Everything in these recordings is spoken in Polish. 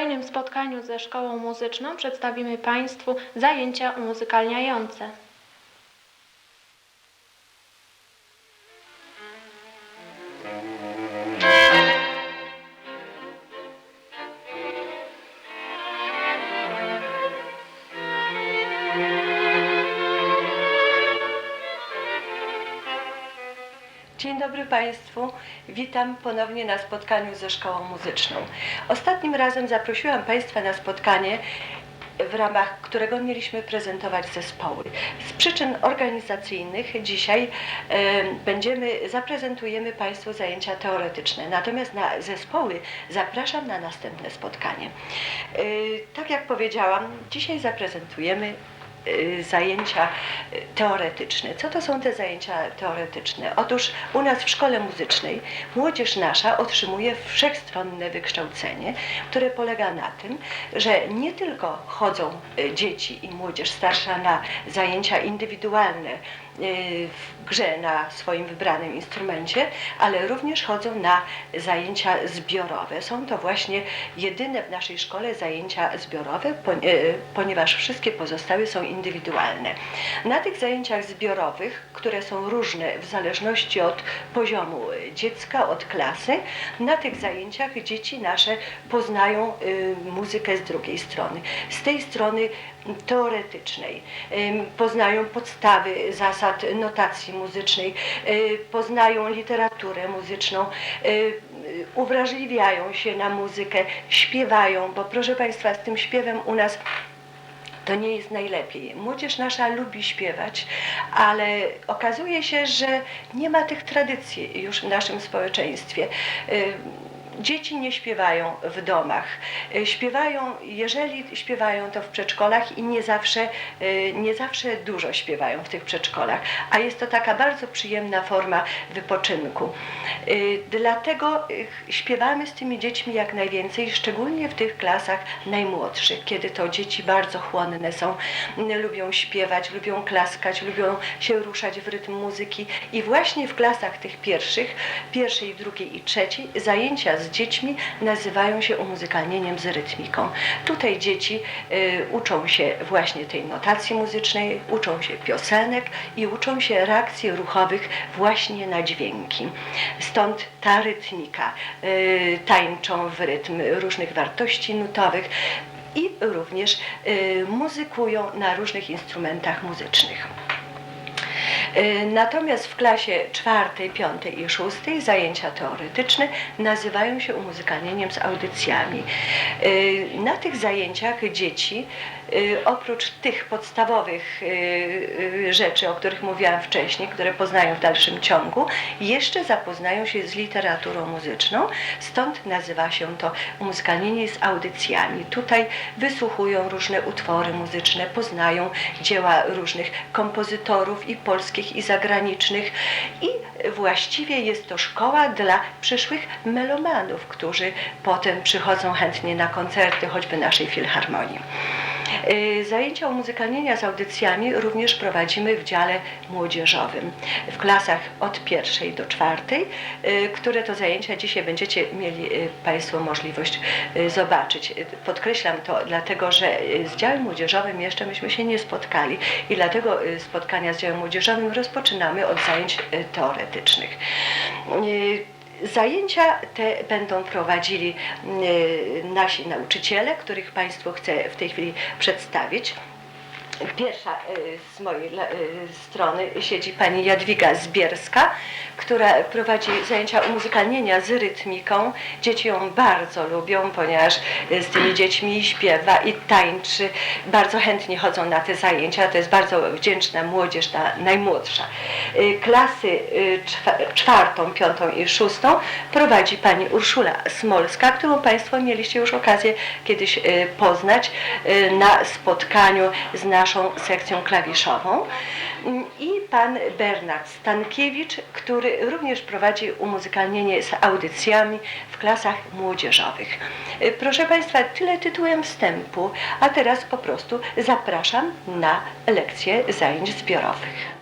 kolejnym spotkaniu ze szkołą muzyczną przedstawimy Państwu zajęcia umuzykalniające. Dobry Państwu. Witam ponownie na spotkaniu ze Szkołą Muzyczną. Ostatnim razem zaprosiłam Państwa na spotkanie, w ramach którego mieliśmy prezentować zespoły. Z przyczyn organizacyjnych dzisiaj będziemy, zaprezentujemy Państwu zajęcia teoretyczne. Natomiast na zespoły zapraszam na następne spotkanie. E, tak jak powiedziałam, dzisiaj zaprezentujemy y, zajęcia y, teoretyczne. Co to są te zajęcia teoretyczne? Otóż u nas w szkole muzycznej młodzież nasza otrzymuje wszechstronne wykształcenie, które polega na tym, że nie tylko chodzą y, dzieci i młodzież starsza na zajęcia indywidualne y, grze na swoim wybranym instrumencie, ale również chodzą na zajęcia zbiorowe. Są to właśnie jedyne w naszej szkole zajęcia zbiorowe, y, ponieważ wszystkie pozostałe są indywidualne. Na tych zajęciach zbiorowych, które są różne w zależności od poziomu y, dziecka, od klasy, na tych zajęciach dzieci nasze poznają y, muzykę z drugiej strony. Z tej strony teoretycznej. Poznają podstawy zasad notacji muzycznej, y, poznają literaturę muzyczną, y, y, uwrażliwiają się na muzykę, śpiewają, bo proszę Państwa, z tym śpiewem u nas to nie jest najlepiej. Młodzież nasza lubi śpiewać, ale okazuje się, że nie ma tych tradycji już w naszym społeczeństwie. Dzieci nie śpiewają w domach. Y, Śpiewają, jeżeli śpiewają, to w przedszkolach i nie zawsze, y, nie zawsze dużo śpiewają w tych przedszkolach. A jest to taka bardzo przyjemna forma wypoczynku. Y, Dlatego śpiewamy z tymi dziećmi jak najwięcej, szczególnie w tych klasach najmłodszych, kiedy to dzieci bardzo chłonne są, lubią śpiewać, lubią klaskać, lubią się ruszać w rytm muzyki i właśnie w klasach tych pierwszych, pierwszej, drugiej i trzeciej, zajęcia z dziećmi nazywają się umuzykalnieniem z rytmiką. Tutaj dzieci y, uczą się właśnie tej notacji muzycznej, uczą się piosenek i uczą się reakcji ruchowych właśnie na dźwięki. Stąd ta rytmika. Y, tańczą w rytm różnych wartości nutowych i również y, muzykują na różnych instrumentach muzycznych. Y, Natomiast w klasie czwartej, piątej i szóstej zajęcia teoretyczne nazywają się umuzykalnieniem z audycjami. Y, Na tych zajęciach dzieci y, oprócz tych podstawowych rzeczy, o których mówiłam wcześniej, które poznają w dalszym ciągu, jeszcze zapoznają się z literaturą muzyczną, stąd nazywa się to umuzykalnienie z audycjami. Tutaj wysłuchują różne utwory muzyczne, poznają dzieła różnych kompozytorów i polskich i zagranicznych i właściwie jest to szkoła dla przyszłych melomanów, którzy potem przychodzą chętnie na koncerty choćby naszej filharmonii. Y, Zajęcia umuzykalnienia z audycjami również prowadzimy w dziale młodzieżowym w klasach od pierwszej do czwartej, y, które to zajęcia dzisiaj będziecie mieli y, Państwo możliwość zobaczyć. Podkreślam to dlatego, że z działem młodzieżowym jeszcze myśmy się nie spotkali i dlatego spotkania z działem młodzieżowym rozpoczynamy od zajęć teoretycznych. Zajęcia te będą prowadzili y, nasi nauczyciele, których Państwu chcę w tej chwili przedstawić. Pierwsza y, z mojej y, strony siedzi pani Jadwiga Zbierska, która prowadzi zajęcia umuzykalnienia z rytmiką. Dzieci ją bardzo lubią, ponieważ y, z tymi dziećmi śpiewa i tańczy. Bardzo chętnie chodzą na te zajęcia. To jest bardzo wdzięczna młodzież, ta najmłodsza. Klasy czwa- czwartą, piątą i szóstą prowadzi pani Urszula Smolska, którą Państwo mieliście już okazję kiedyś poznać na spotkaniu z naszą sekcją klawiszową. I pan Bernard Stankiewicz, który również prowadzi umuzykalnienie z audycjami w klasach młodzieżowych. Proszę Państwa, tyle tytułem wstępu, a teraz po prostu zapraszam na lekcję zajęć zbiorowych.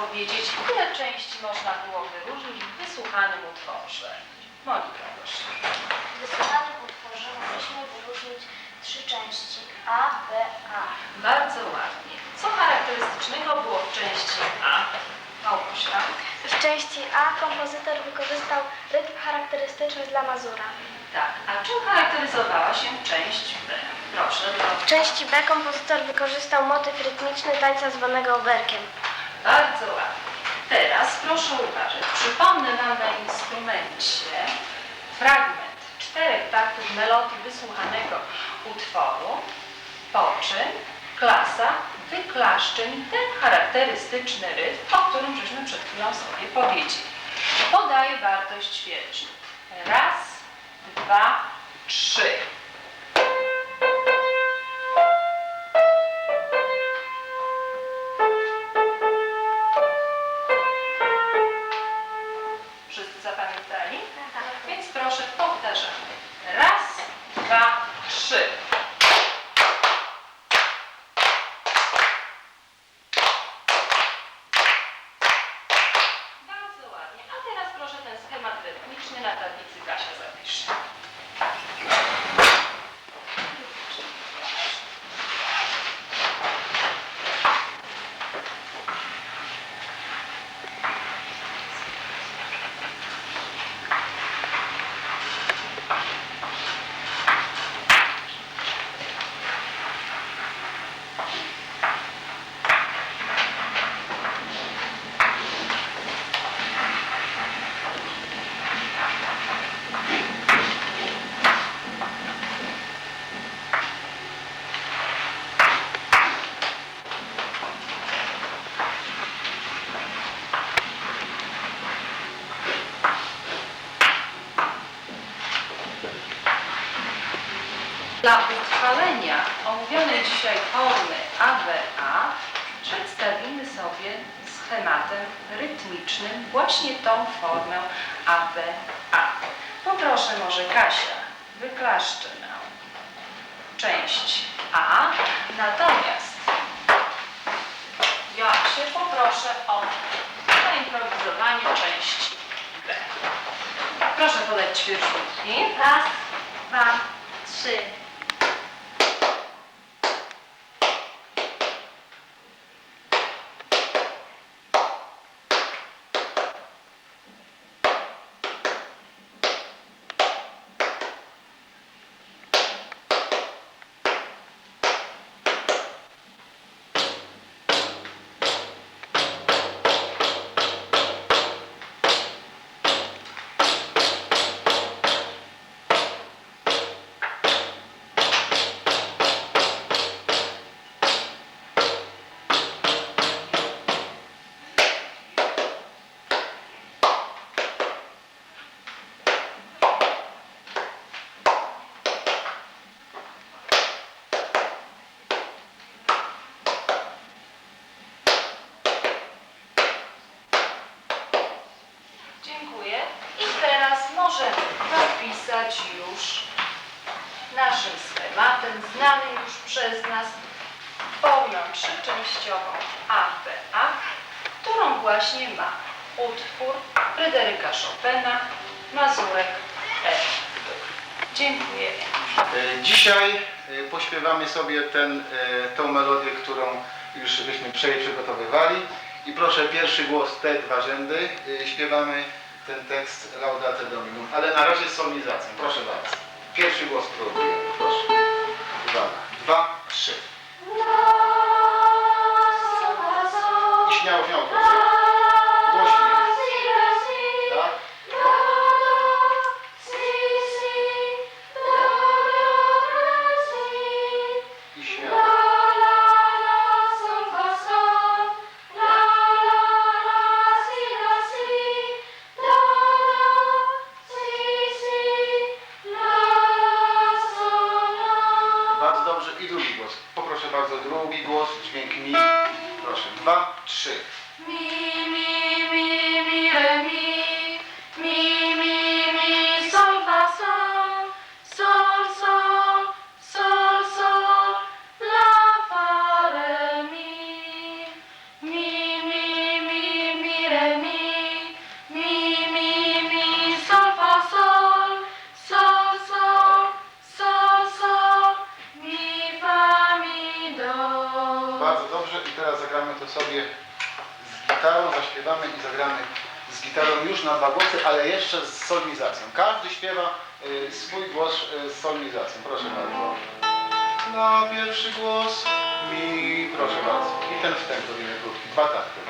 Powiedzieć, ile części można było wyróżnić w wysłuchanym utworze? Monika, proszę. W wysłuchanym utworze mogliśmy wyróżnić trzy części A, B, A. Bardzo ładnie. Co charakterystycznego było w części A? Małgosia. W części A kompozytor wykorzystał rytm charakterystyczny dla Mazura. Tak. A czym charakteryzowała się część B? Proszę, W Dorota. części B kompozytor wykorzystał motyw rytmiczny tańca zwanego oberkiem. Bardzo ładnie. Teraz proszę uważać. Przypomnę Wam na instrumencie fragment czterech taktów melodii wysłuchanego utworu, po czym klasa wyklaszczy mi ten charakterystyczny rytm, o którym żeśmy przed chwilą sobie powiedzieli. Podaję wartość ćwierćną. Raz, dwa, trzy. Rytmiczny na tablicy Kasia zapisze. Dla utrwalenia omówionej dzisiaj formy ABA przedstawimy sobie schematem rytmicznym właśnie tą formę ABA. Poproszę może Kasia, wyklaszczy nam część A, natomiast ja się poproszę o zaimprowizowanie części B. Proszę podać ćwierćniki. Raz, dwa, trzy. Już naszym schematem, znanym już przez nas, formę trzyczęściową ABA, którą właśnie ma utwór Fryderyka Chopina, Mazurek F. Dziękuję. E, Dzisiaj e, pośpiewamy sobie ten, e, tą melodię, którą już żeśmy prze- przygotowywali. I proszę pierwszy głos, te dwa rzędy. e, Śpiewamy ten tekst Laudate Dominum, ale na razie z solmizacją. Proszę bardzo. Pierwszy głos próbujemy, proszę. Uwaga. Dwa, trzy. Ten wstęp robimy krótki, dwa takty.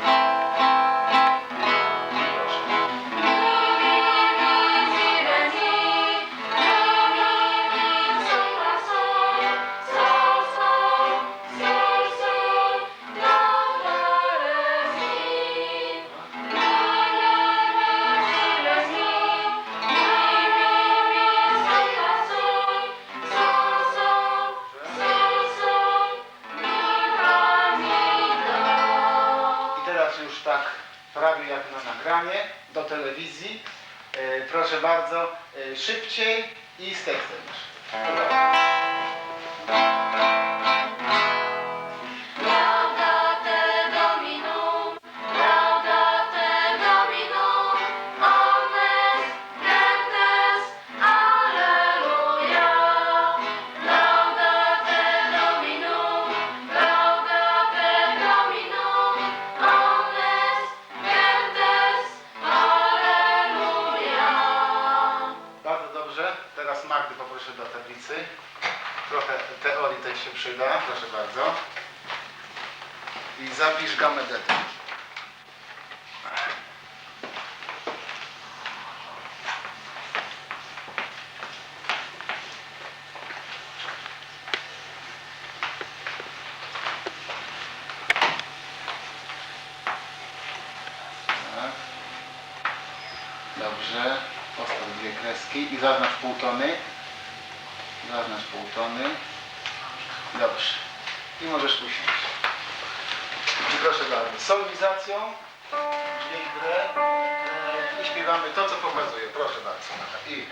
Postaw dwie kreski i zaznacz półtony. Zaznacz półtony. Dobrze. I możesz usiąść. I proszę bardzo. Solizacją, dźwięk i śpiewamy to, co pokazuje. Proszę bardzo. I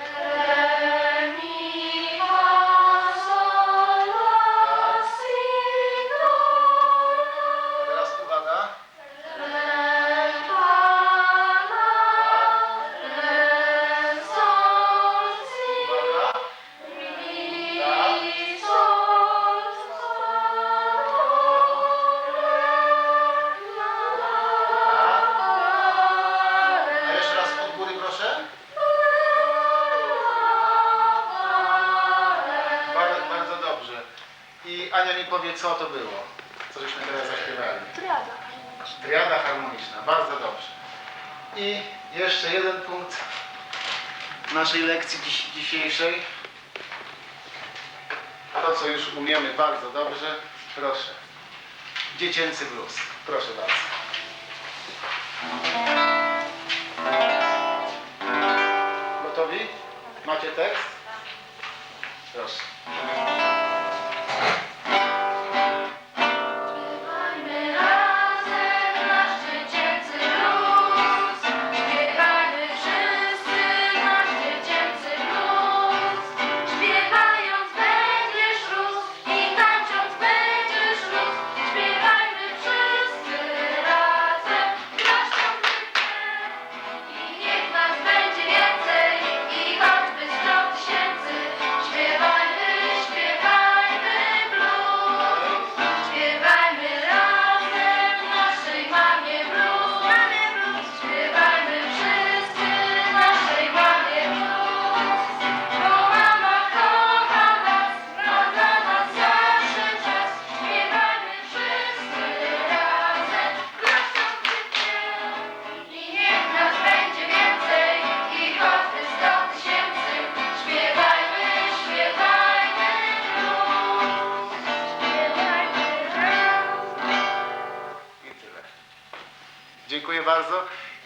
Co to było. Co żeśmy teraz zaśpiewali. Triada. Triada harmoniczna, bardzo dobrze. I jeszcze jeden punkt naszej lekcji dziś, dzisiejszej. To, co już umiemy bardzo dobrze, proszę. Dziecięcy blues. Proszę bardzo. Gotowi? Macie tekst? Proszę.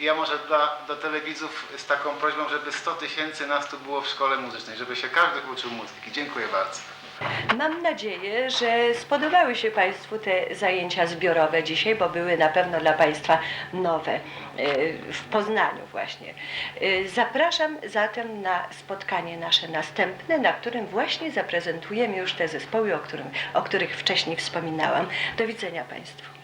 ja może dla, do telewizów z taką prośbą, żeby 100 tysięcy nas tu było w szkole muzycznej, żeby się każdy uczył muzyki. Dziękuję bardzo. Mam nadzieję, że spodobały się Państwu te zajęcia zbiorowe dzisiaj, bo były na pewno dla Państwa nowe e, w Poznaniu właśnie. E, zapraszam zatem na spotkanie nasze następne, na którym właśnie zaprezentujemy już te zespoły, o, którym, o których wcześniej wspominałam. Do widzenia Państwu.